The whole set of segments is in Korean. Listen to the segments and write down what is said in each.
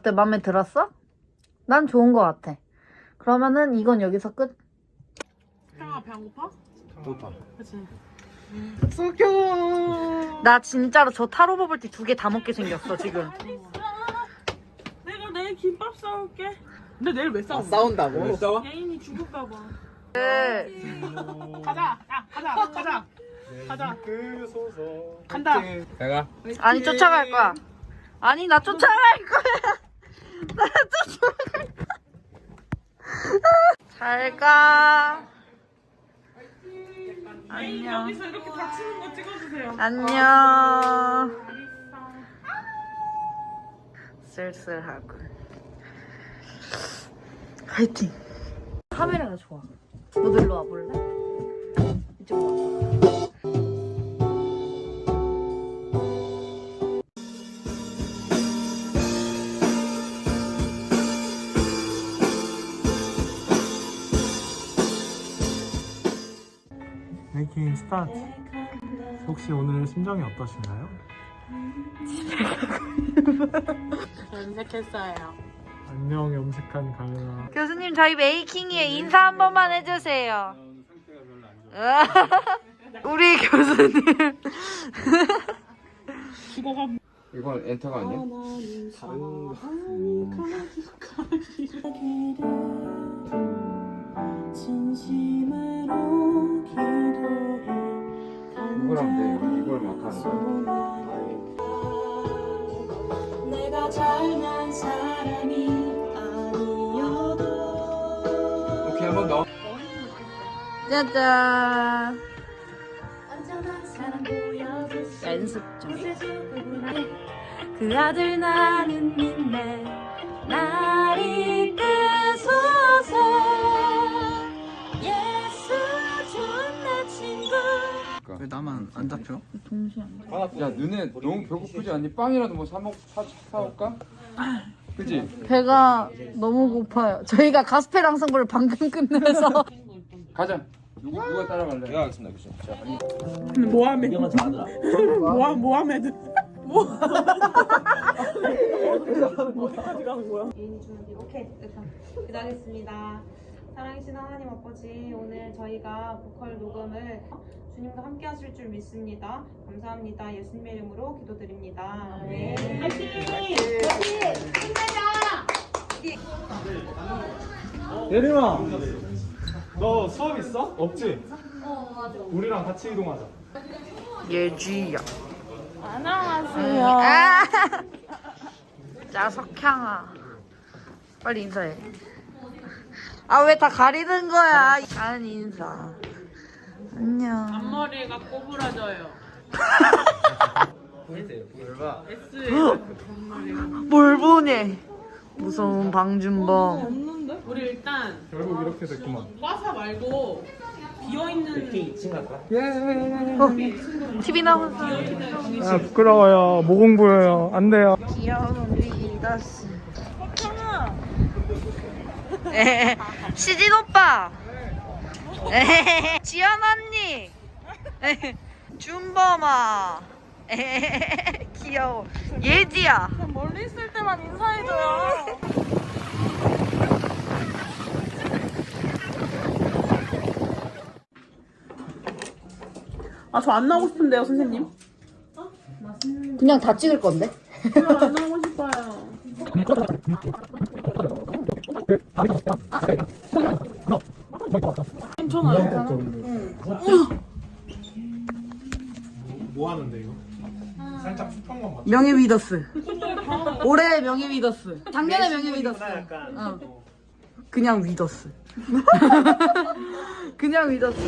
어때? 마음에 들었어? 난 좋은 거 같아. 그러면은 이건 여기서 끝. 형아 배안 고파? 고파. 그치. 석영. 나 진짜로 저 타로 버블티 두 개 다 먹게 생겼어 지금. 내가 내일 김밥 싸올게. 근데 내일 왜 싸워? 싸운다고? 왜 싸워? 예인이 죽을까 봐. 네. 가자. 야, 가자. 가자. 가자. 그. 간다. 내가. 아니 쫓아갈 거야. 아니 나 쫓아갈 거야. 잘 가. 안녕. 안녕. 쓸쓸하고. 화이팅. 카메라가 좋아. 너도 일로 와볼래? 이쪽으로 와봐. 스타트. 혹시 오늘 심정이 어떠신가요? 염색했어요. 안녕 염색한 가연아. 교수님 저희 메이킹에 인사 한 번만 해주세요. 우리 교수님. 이건 엔터가 아니야? 진심으 오케이 한번 더. 짜잔. 언제나 사랑 보여줬어 연습 중. 그 아들 나는 믿네 날 이끄소 나만 안 잡혀? 야 너네 너무 배고프지 않니? 빵이라도 뭐 사먹 사 사올까? 그지? 배가 너무 고파요. 저희가 가스펠 앙상블을 방금 끝내서 가자. 누구 누가 따라갈래? 내가 하겠습니다 교수님 자 모하메드. 모하 모하메드. 오케이 됐다 기도하겠습니다 사랑이신 하나님 아버지 오늘 저희가 보컬 녹음을 주님과 함께 하실 줄 믿습니다 감사합니다 예수님의 이름으로 기도드립니다 아멘 예림아. 너 수업 있어? 없지? 어 맞아. 우리랑 같이 이동하자. 예지야. 안녕하세요. 아! 자 석향아. 빨리 인사해. 아 왜 다 가리는 거야? 나는 인사. 안녕. 앞머리가 꼬부라져요. S 뭘 보니? 무서운 방준범. 없는데? 우리 일단 결국 이렇게 됐구만. 과사 말고 비어 있는 TV 나오면서 아 부끄러워요. 모공 보여요. 안 돼요. 귀여운 리더스. 에헤헤. 시진 오빠. 에헤헤. 지연 언니. 에헤헤. 준범아. 에헤헤. 귀여워. 예지야. 멀리 있을 때만 인사해줘요. 아 저 안 나오고 싶은데요 선생님? 그냥 다 찍을 건데. 저안 나오고 싶어요. 괜찮아요. 뭐 하는데 이거? 살짝 수평만 맞춰. 명예 위더스. 올해 명예 위더스. 작년에 명예 위더스. 약간. 어. 그냥 위더스. 그냥 위더스.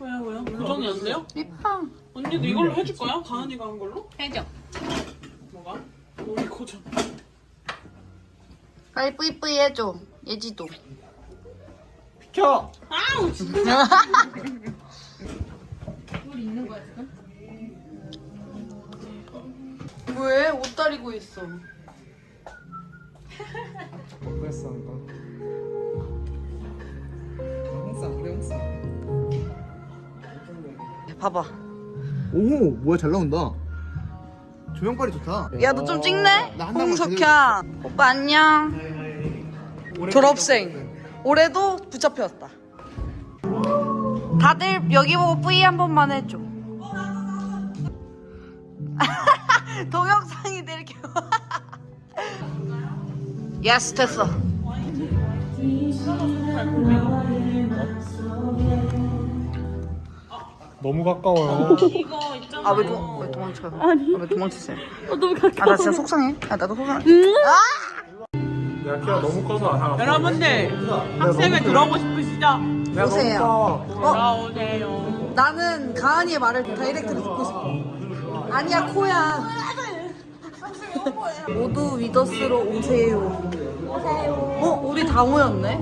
왜요 왜요? 고정이 안 돼요? 이팡. 언니도 이걸로 해줄 거야? 가은이가 한 걸로? 해줘. 뭐가? 우리 고정. 빨리 뿌이뿌이 해줘. 예지도. 켜. 아우 진짜. 왜? 옷 다리고 있어. 그랬어 이거. 봐봐. 오 뭐야 잘 나온다 조명빨이 좋다. 야 너 좀 찍네? 나한 장만 홍석현. 오빠 안녕. 졸업생. 올해도 붙잡혔다. 다들 여기 보고 뿌이 한 번만 해줘. 동영상이 될게 예스 됐어 너무 가까워요. 이거 있잖아. 아왜왜 도망쳐요 아니 왜 도망치세요 어, 너무 아 가까워. 나 진짜 속상해 아 나도 속상해 내가 키가 너무 커서 안 알아. 여러분들 학생회 들어오고 싶으시죠? 오세요 들어오세요. 나는 가은이의 말을 다이렉트로 듣고 싶어. 아니야 코야. 모두 위더스로 오세요. 오세요. 어 우리 다 모였네.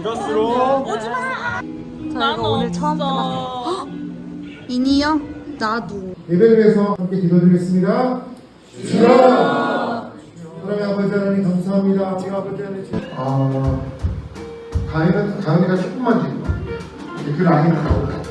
이럴수록 나는 오늘 처음 없어. 이니요? 나도. 예배를 위해서 함께 기도드리겠습니다. 주여! 하나님 아버지 하나님 감사합니다. 아버지 아버지 하나님. 아, 가은이가, 가은이가 조금만 지금 그 라인을 가고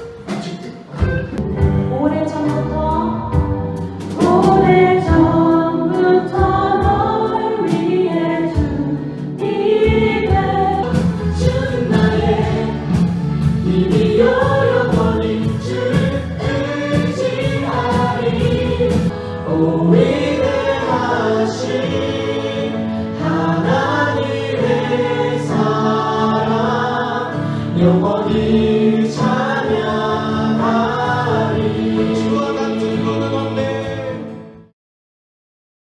有我的。